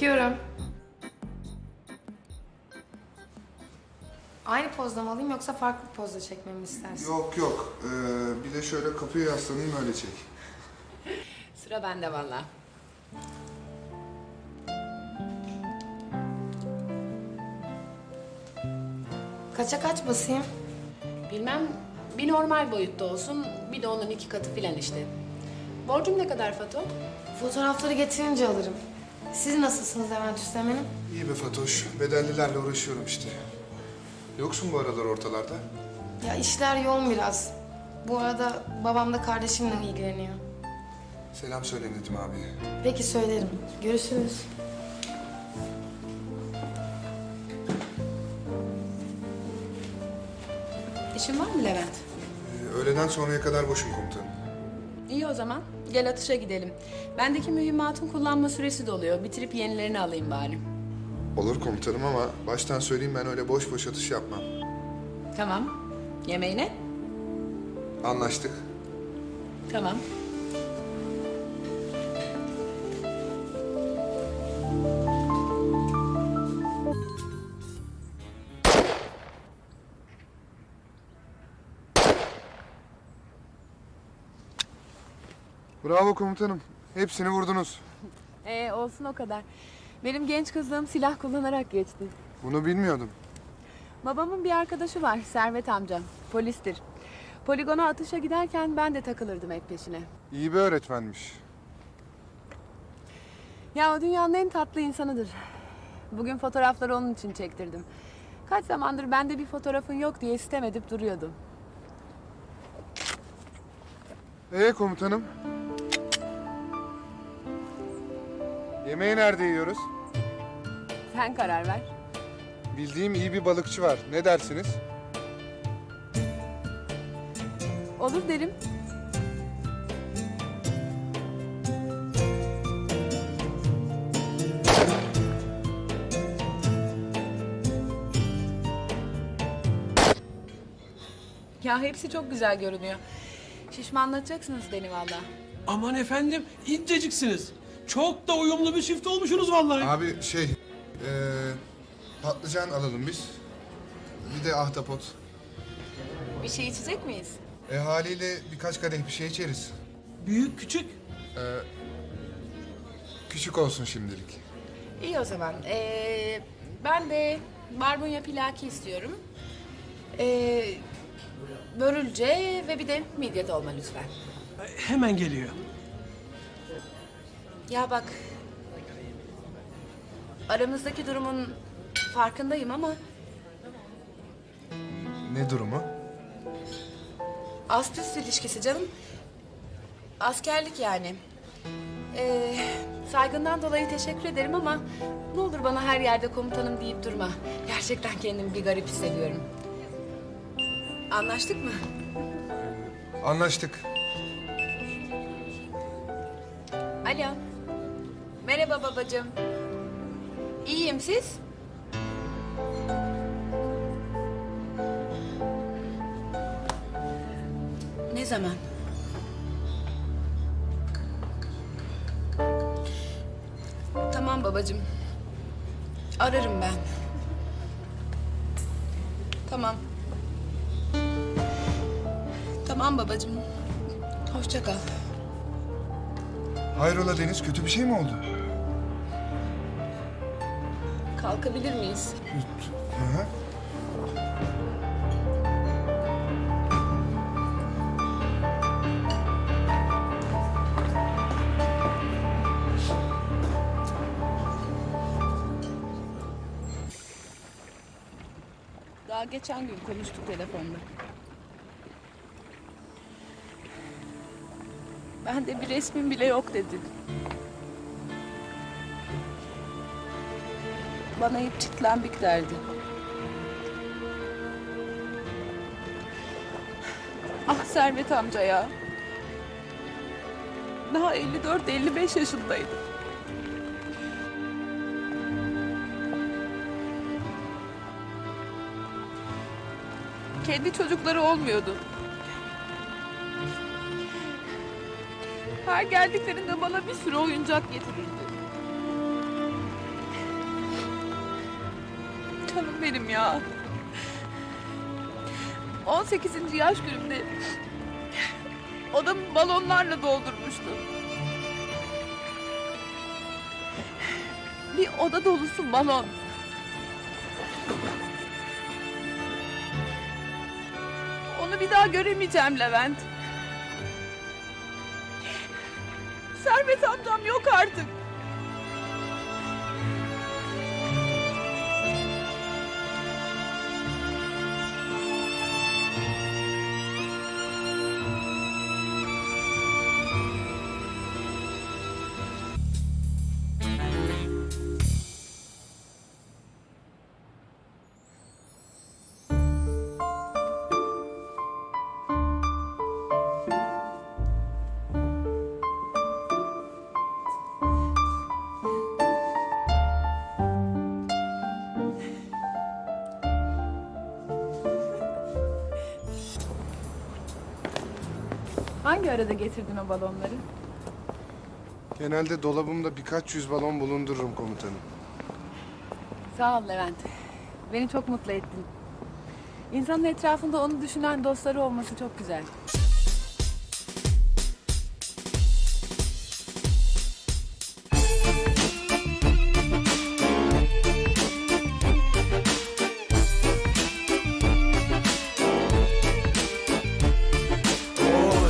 Çekiyorum. Aynı pozda mı alayım yoksa farklı bir pozda çekmemi istersin? Yok yok. Ee, bir de şöyle kapıya yaslanayım öyle çek. Sıra bende valla. Kaça kaç basayım? Bilmem bir normal boyutta olsun bir de onun iki katı filan işte. Borcum ne kadar Fato? Fotoğrafları getirince alırım. Siz nasılsınız Levent Üstemen'im? İyi be Fatoş. Bedellilerle uğraşıyorum işte. Yoksun bu aralar ortalarda. Ya işler yoğun biraz. Bu arada babam da kardeşimle ilgileniyor. Selam söyle Nedim abiye. Peki söylerim. Görüşürüz. İşin var mı Levent? Ee, öğleden sonraya kadar boşum komutanım. İyi o zaman. Gel atışa gidelim. Bendeki mühimmatın kullanma süresi doluyor. Bitirip yenilerini alayım bari. Olur komutanım ama baştan söyleyeyim ben öyle boş boş atış yapmam. Tamam. Yemeğine? Anlaştık. Tamam. Bravo komutanım. Hepsini vurdunuz. Ee, olsun o kadar. Benim genç kızlığım silah kullanarak geçti. Bunu bilmiyordum. Babamın bir arkadaşı var, Servet amca. Polistir. Poligona atışa giderken ben de takılırdım hep peşine. İyi bir öğretmenmiş. Ya o dünyanın en tatlı insanıdır. Bugün fotoğrafları onun için çektirdim. Kaç zamandır bende bir fotoğrafın yok diye sitem edip duruyordu. Ee komutanım? Yemeği nerede yiyoruz? Sen karar ver. Bildiğim iyi bir balıkçı var. Ne dersiniz? Olur derim. Ya hepsi çok güzel görünüyor. Şişmanlatacaksınız beni valla. Aman efendim inceciksiniz. Çok da uyumlu bir çift olmuşsunuz vallahi. Abi şey, eee, patlıcan alalım biz. Bir de ahtapot. Bir şey içecek miyiz? E haliyle birkaç kadeh bir şey içeriz. Büyük küçük. Küçük olsun şimdilik. İyi o zaman. Ee, ben de barbunya pilaki istiyorum. Ee, börülce ve bir de midye dolma lütfen. Hemen geliyor. Ya bak. Aramızdaki durumun farkındayım ama Ne durumu? ast üst ilişkisi canım. Askerlik yani. Ee, saygından dolayı teşekkür ederim ama ne olur bana her yerde komutanım deyip durma. Gerçekten kendimi bir garip hissediyorum. Anlaştık mı? Anlaştık. Alo. Merhaba babacığım. İyiyim siz? Ne zaman? Tamam babacığım. Ararım ben. Tamam. Tamam babacığım. Hoşça kal. Hayrola Deniz kötü bir şey mi oldu? Kalkabilir miyiz? Hı hı. Daha geçen gün konuştuk telefonda. Ben de bir resmin bile yok dedi. Bana hep çitlenbik derdi. Ah Servet amca ya. Daha 54-55 yaşındaydı. Kendi çocukları olmuyordu. Her geldiklerinde bana bir sürü oyuncak getirirdi. Canım benim ya. 18. yaş günümde odamı balonlarla doldurmuştum. Bir oda dolusu balon. Onu bir daha göremeyeceğim Levent. Servet amcam yok artık. Hangi arada getirdin o balonları? Genelde dolabımda birkaç yüz balon bulundururum komutanım. Sağ ol Levent. Beni çok mutlu ettin. İnsanın etrafında onu düşünen dostları olması çok güzel.